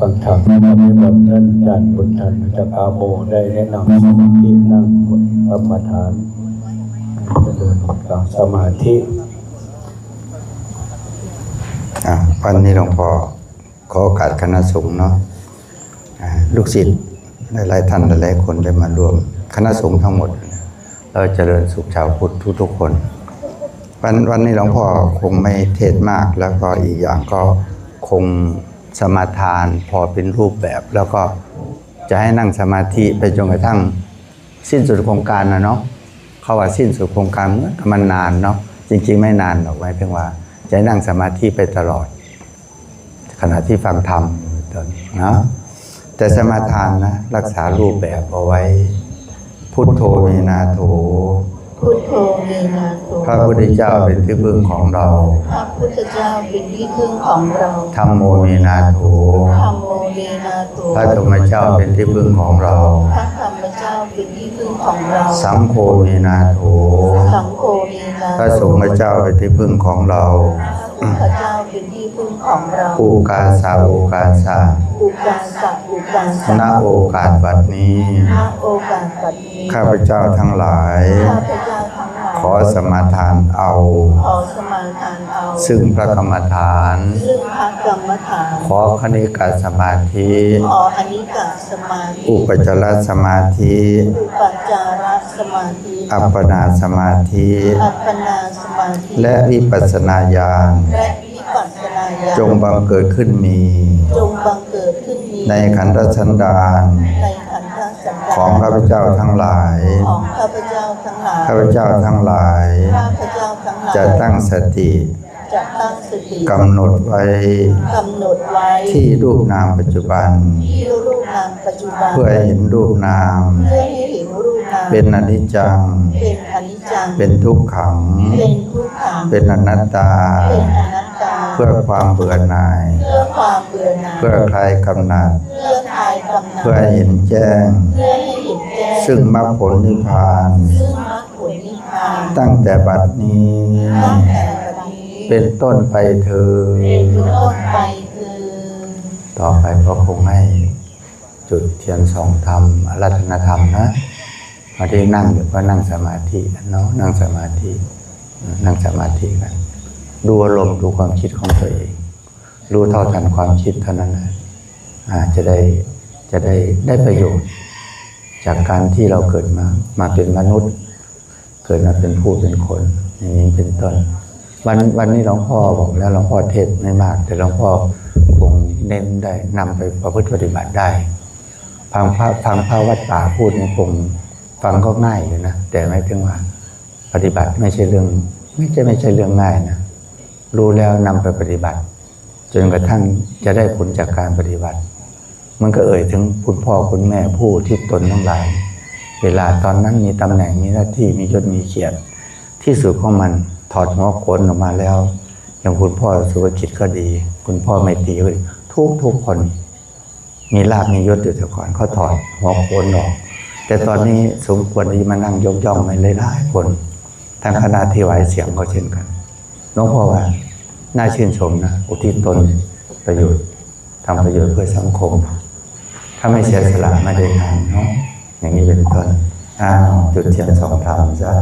ฟังธรรมในบทท่านอาจารย์พุทธันจะพาโมได้แนะนำสมาธินั่งกรรมฐานเจริญกับสมาธิอ่าวันนี้หลวงพ่อขอโอกาสคณะสงฆ์เนาะลูกศิษย์หลายท่านหลายคนได้มารวม คณะสงฆ์ทั้งหมด เราเจริญสุขชาวพุทธทุกๆคน วันวันนี้หลวงพ่อคงไม่เทศมากแล้วก็อีกอย่างก็คง สมาทานพอเป็นรูปแบบ แล้วก็จะให้นั่งสมาธิไปจนกระทั่งสิ้นสุดโครงการนะเนาะเขาว่าสิ้นสุดโครงการมันนานเนาะจริง ๆ ไม่นานหรอกหมายถึงว่าจะให้นั่งสมาธิไปตลอด ขณะที่ฟังธรรมนะแต่สมาทานนะรักษารูปแบบเอาไว้ พุทโธมีนาโถ พุทโธมีนาโถพระพุทธเจ้าเป็นที่พึ่งของเรา พระพุทธเจ้าเป็นที่พึ่งของเราธรรมโมมีนาโถธรรมโมมีนาโถพระธรรมเจ้าเป็นที่พึ่งของเรา พระธรรมเจ้าเป็นที่พึ่งของเรา สังโฆมีนาโถสังโฆมีนาโถพระสงฆ์เจ้าเป็นที่พึ่งของเราพระเจ้าเป็น ที่พึ่งของเราอุกาสาอุกาสาอุกาสักอุกาสัณโอกาสบัดนี้ ณโอกาสปัจจุบันข้าพเจ้าทั้งหลาย ข้าพเจ้าทั้งหลายขอสมาทานเอา ขอสมาทานเอาซึ่งพระกรรมฐาน ซึ่งพระกรรมฐาน ขอคณิกาสมาธิ ขออนิกาสมาธิอุปจารสมาธิ อุปจาระสมาธิอัปปนาสมาธิ อัปปนาสมาธิ และวิปัสสนาญาณและ จงบังเกิดขึ้นมี จงบังเกิดขึ้นมี ในขันธสันดานในขันธสันดานของข้าพเจ้าทั้งหลาย ของข้าพเจ้าทั้งหลายข้าพเจ้าทั้งหลายข้าพเจ้าทั้งหลาย จะตั้งสติจะตั้งสติกำหนดไว้กำหนดไว้ ที่รูปนามปัจจุบัน ที่รูปนามปัจจุบัน เพื่อให้เห็นรูปนาม เพื่อให้เห็นรูปนาม เป็นอนิจจัง เป็นอนิจจัง เป็นทุกขัง เป็นทุกขัง เป็นอนัตตา เป็นอนัตตาเพื่อความเบื่อหน่าย เพื่อความเบื่อหน่าย เพื่อคลายกำหนัด เพื่อคลายกำหนัด เพื่อให้เห็นแจ้ง เพื่อให้เห็นแจ้ง ซึ่งมรรคผลนิพพาน ซึ่งมรรคผลนิพพาน ตั้งแต่บัดนี้ ตั้งแต่บัดนี้ เป็นต้นไปเธอ เป็นต้นไปคือ ต่อไปก็คงให้จุดเทียนสองธรรมอารัตนธรรมนะพอที่นั่งอยู่ก็นั่งสมาธิกันเนาะนั่งสมาธิ นั่งสมาธิกัน ดูอารมณ์ดูความคิดของตัวเอง รู้เท่าทันความคิดเท่านั้นนะอาจจะได้จะได้ได้ประโยชน์ จากการที่เราเกิดมามาเป็นมนุษย์ เกิดมาเป็นผู้เป็นคนอย่างนี้เป็นต้น วันวันนี้หลวงพ่อบอกแล้วหลวงพ่อเทศน์ไม่มาก แต่หลวงพ่อคงเน้นได้นำไปประพฤติปฏิบัติได้ฟังพระฟังพระวัดป่าพูดนี่คงฟังก็ง่ายอยู่นะแต่ไม่ถึงว่าปฏิบัติไม่ใช่เรื่อง ไม่ใช่ไม่ใช่เรื่องง่ายนะ รู้แล้วนำไปปฏิบัติ จนกระทั่งจะได้ผลจากการปฏิบัติ มันก็เอ่ยถึงคุณพ่อคุณแม่ผู้ที่ตนทั้งหลาย เวลาตอนนั้นมีตำแหน่งมีหน้าที่มียศมีเกียรติที่สุดของมันถอดหัวโขนออกมาแล้ว อย่างคุณพ่อสุภกิจก็ดี คุณพ่อไม่ตีก็ดีทุกทุกคน มีลาบมียศอยู่แต่ก่อนเขาถอดหัวโขนออก แต่ตอนนี้สมควรที่มานั่งยกย่องไม่หลายๆคนทางคณะที่ไหวเสียงก็เช่นกัน น้องพ่อว่า น่าชื่นชมนะอุทิศตนประโยชน์ทำประโยชน์เพื่อสังคม ถ้าไม่เสียสละไม่ได้ทำเนาะอย่างนี้เป็นต้นอ้าวจุดเทียนสองธรรมซะ